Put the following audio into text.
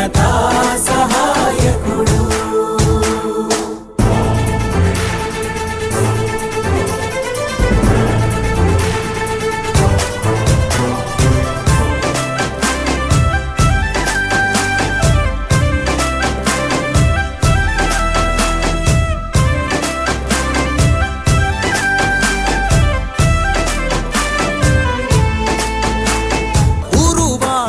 I thought.